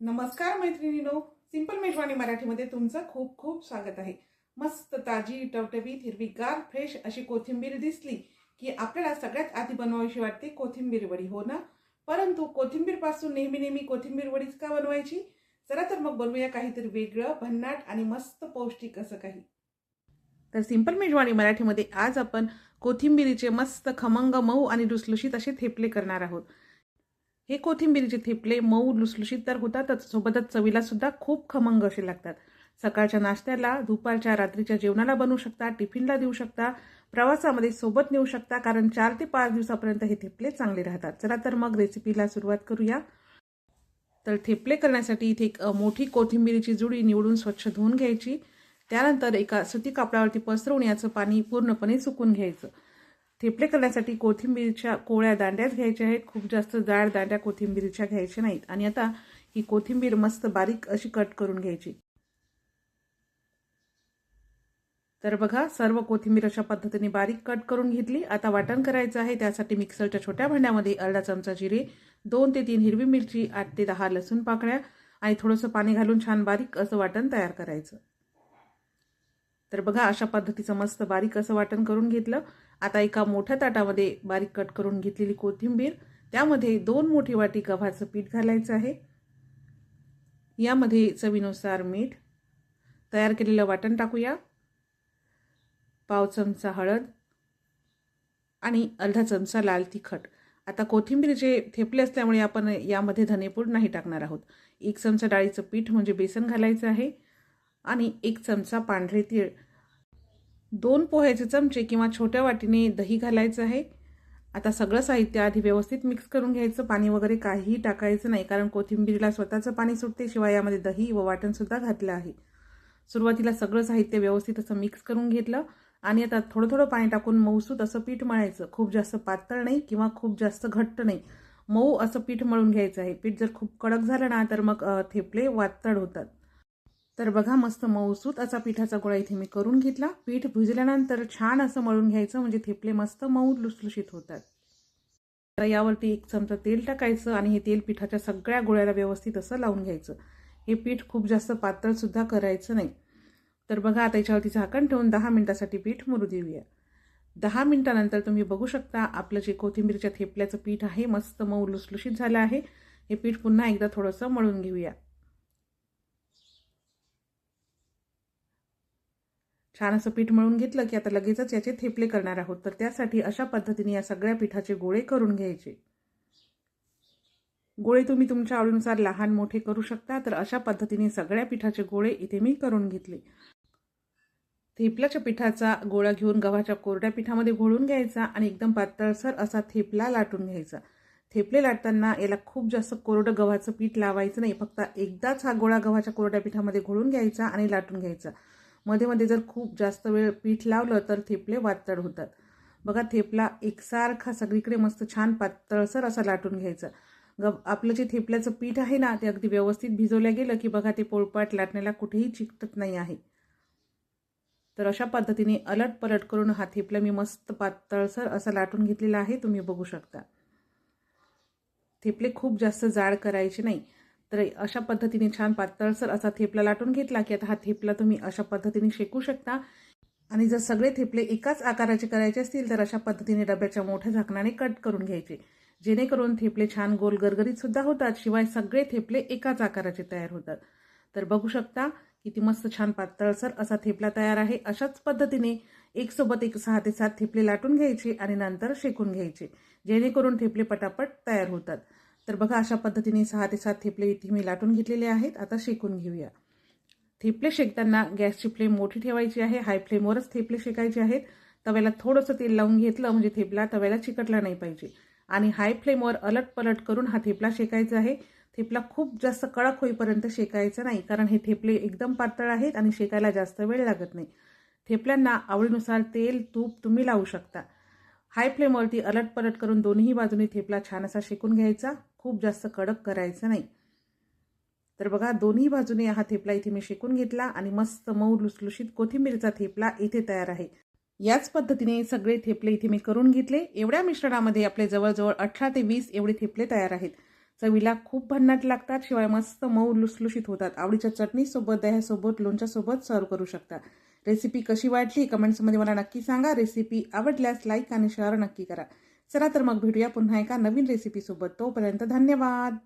नमस्कार मैत्रिणीनो सिंपल मेजवानी मराठीमध्ये तुमचं खूप खूप स्वागत आहे. मस्त ताजी टवटवीत हिरवीगार फ्रेश अशी कोथिंबीर दिसली की आपल्याला सगळ्यात आधी बनवायची वाटते कोथिंबीर वडी हो ना? परंतु कोथिंबीरपासून नेहमी नेहमी कोथिंबीर वडीच का बनवायची? चला तर मग बनवूया काहीतरी वेगळं भन्नाट आणि मस्त पौष्टिक असं काही. तर सिंपल मेजवानी मराठीमध्ये आज आपण कोथिंबीरीचे मस्त खमंग मऊ आणि लुसलुशीत असे थेपले करणार आहोत. हे कोथिंबिरीचे थेपले मऊ लुसलुशीत तर होतातच. सोबतच चवीला सुद्धा खूप खमंग असे लागतात. सकाळच्या नाश्त्याला दुपारच्या रात्रीच्या जेवणाला बनवू शकता टिफिनला देऊ शकता प्रवासामध्ये सोबत नेऊ शकता कारण चार ते पाच दिवसापर्यंत हे थेपले चांगले राहतात. चला तर मग रेसिपीला सुरुवात करूया. तर थेपले करण्यासाठी इथे एक मोठी कोथिंबिरीची जुडी निवडून स्वच्छ धुवून घ्यायची. त्यानंतर एका सुती कापडावरती पसरवून याचं पाणी पूर्णपणे सुकून घ्यायचं. थेपले करण्यासाठी कोथिंबीरच्या कोळ्या दांड्याच घ्यायच्या आहेत. खूप जास्त जाड दांड्या कोथिंबीरच्या घ्यायच्या नाहीत. आणि आता ही कोथिंबीर मस्त बारीक अशी कट करून घ्यायची. तर बघा सर्व कोथिंबीर अशा पद्धतीने बारीक कट करून घेतली. आता वाटण करायचं आहे. त्यासाठी मिक्सरच्या छोट्या भांड्यामध्ये अर्धा चमचा जिरे दोन ते तीन हिरवी मिरची आठ ते दहा लसूण पाकळ्या आणि थोडंसं पाणी घालून छान बारीक असं वाटण तयार करायचं. तर बघा अशा पद्धतीचं मस्त बारीक असं वाटण करून घेतलं. आता एका मोठ्या ताटामध्ये बारीक कट करून घेतलेली कोथिंबीर. त्यामध्ये दोन मोठी वाटी गव्हाचं पीठ घालायचं आहे. यामध्ये चवीनुसार मीठ तयार केलेलं वाटण टाकूया. पाव चमचा हळद आणि अर्धा चमचा लाल तिखट. आता कोथिंबीर जे थेपले असल्यामुळे आपण यामध्ये धनेपूड नाही टाकणार आहोत. एक चमचा डाळीचं पीठ म्हणजे बेसन घालायचं आहे. आणि एक चमचा पांढरे तीळ. दोन पोह्याचे चमचे किंवा छोट्या वाटीने दही घालायचं आहे. आता सगळं साहित्य आधी व्यवस्थित मिक्स करून घ्यायचं. पाणी वगैरे काहीही टाकायचं नाही कारण कोथिंबीरीला स्वतःचं पाणी सुटते शिवाय यामध्ये दही व वाटणसुद्धा घातलं आहे. सुरुवातीला सगळं साहित्य व्यवस्थित असं मिक्स करून घेतलं आणि आता थोडं थोडं पाणी टाकून मऊसूत असं पीठ मळायचं. खूप जास्त पातळ नाही किंवा खूप जास्त घट्ट नाही. मऊ असं पीठ मळून घ्यायचं आहे. पीठ जर खूप कडक झालं ना तर मग थेपले वातड होतात. तर बघा मस्त मऊसूत असा पिठाचा गोळा इथे मी करून घेतला. पीठ भुजल्यानंतर छान असं मळून घ्यायचं म्हणजे थेपले मस्त मऊ लुसलुशीत होतात. तर यावरती एक चमचा तेल टाकायचं आणि हे तेल पिठाच्या सगळ्या गोळ्याला व्यवस्थित असं लावून घ्यायचं. हे पीठ खूप जास्त पातळसुद्धा करायचं नाही. तर बघा आता याच्यावरती झाकण ठेवून दहा मिनटासाठी पीठ मुरू देऊया. दहा मिनटानंतर तुम्ही बघू शकता आपलं जे कोथिंबीरच्या थेपल्याचं पीठ आहे मस्त मऊ लुसलुशीत झालं आहे. हे पीठ पुन्हा एकदा थोडंसं मळून घेऊया. छान असं पीठ मळून घेतलं की आता लगेचच याचे थेपले करणार आहोत. तर त्यासाठी अशा पद्धतीने या सगळ्या पिठाचे गोळे करून घ्यायचे. गोळे तुम्ही तुमच्या आवडीनुसार लहान मोठे करू शकता तर अशा पद्धतीने सगळ्या पिठाचे गोळे इथे मी करून घेतले. थेपल्याच्या पिठाचा गोळा घेऊन गव्हाच्या कोरड्या पिठामध्ये घोळून घ्यायचा आणि एकदम पातळसर असा थेपला लाटून घ्यायचा. थेपले लाटताना याला खूप जास्त कोरडं गव्हाचं पीठ लावायचं नाही फक्त एकदाच हा गोळा गव्हाच्या कोरड्या पिठामध्ये घोळून घ्यायचा आणि लाटून घ्यायचा. मध्ये मध्ये जर खूप जास्त वेळ पीठ लावलं तर थेपले वातड होतात. बघा थेपला एकसारखा सगळीकडे मस्त छान पातळसर असा लाटून घ्यायचा. ग आपलं जे थेपल्याचं पीठ आहे ना ते अगदी व्यवस्थित भिजवलं गेलं की बघा ते पोळपाट लाटण्याला कुठेही चिकटत नाही आहे. तर अशा पद्धतीने अलट पलट करून हा थेपला मी मस्त पातळसर असा लाटून घेतलेला आहे तुम्ही बघू शकता. थेपले खूप जास्त जाड करायचे नाही. तर अशा पद्धतीने छान पातळसर असा थेपला लाटून घेतला की आता हा थेपला तुम्ही अशा पद्धतीने शेकू शकता. आणि जर सगळे थेपले एकाच आकाराचे करायचे असतील तर अशा पद्धतीने डब्याच्या मोठ्या झाकणाने कट करून घ्यायचे. जेणेकरून थेपले छान गोल गरगरीत सुद्धा होतात शिवाय सगळे थेपले एकाच आकाराचे तयार होतात. तर बघू शकता किती मस्त छान पातळसर असा थेपला तयार आहे. अशाच पद्धतीने एक सोबत एक सहा ते सात थेपले लाटून घ्यायचे आणि नंतर शेकून घ्यायचे. जेणेकरून थेपले पटापट तयार होतात. तर बघा अशा पद्धतीने सहा ते सात थेपले इथे मी लाटून घेतलेले आहेत. आता शेकून घेऊया. थेपले शेकताना गॅसची फ्लेम मोठी ठेवायची आहे. हाय फ्लेमवरच थेपले शेकायचे आहेत. तव्याला थोडंसं तेल लावून घेतलं म्हणजे थेपला तव्याला चिकटला नाही पाहिजे. आणि हाय फ्लेमवर अलट पलट करून हा थेपला शेकायचा आहे. थेपला खूप जास्त कडक होईपर्यंत शेकायचं नाही कारण हे थेपले एकदम पातळ आहेत आणि शेकायला जास्त वेळ लागत नाही. थेपल्यांना आवडीनुसार तेल तूप तुम्ही लावू शकता. हाय फ्लेमवरती अलट पलट करून दोन्ही बाजूने थेपला छान असा शेकून घ्यायचा. खूप जास्त कडक करायचं नाही. तर बघा दोन्ही बाजूने हा थेपला इथे मी शेकून घेतला आणि मस्त मऊ लुसलुशीत कोथिंबीरचा थेपला इथे तयार आहे. याच पद्धतीने सगळे थेपले इथे मी करून घेतले. एवढ्या मिश्रणामध्ये आपले जवळजवळ अठरा ते वीस एवढे थेपले तयार आहेत. चवीला खूप भन्नाट लागतात शिवाय मस्त मऊ लुसलुशीत होतात. आवडीच्या चटणीसोबत दह्यासोबत लोणच्यासोबत सर्व करू शकता. रेसिपी कशी वाटली? कमेंट्समध्ये मला नक्की सांगा. रेसिपी आवडल्यास लाईक आणि शेअर नक्की करा. चला तर मग भेटूया पुन्हा एका नवीन रेसिपीसोबत तोपर्यंत धन्यवाद.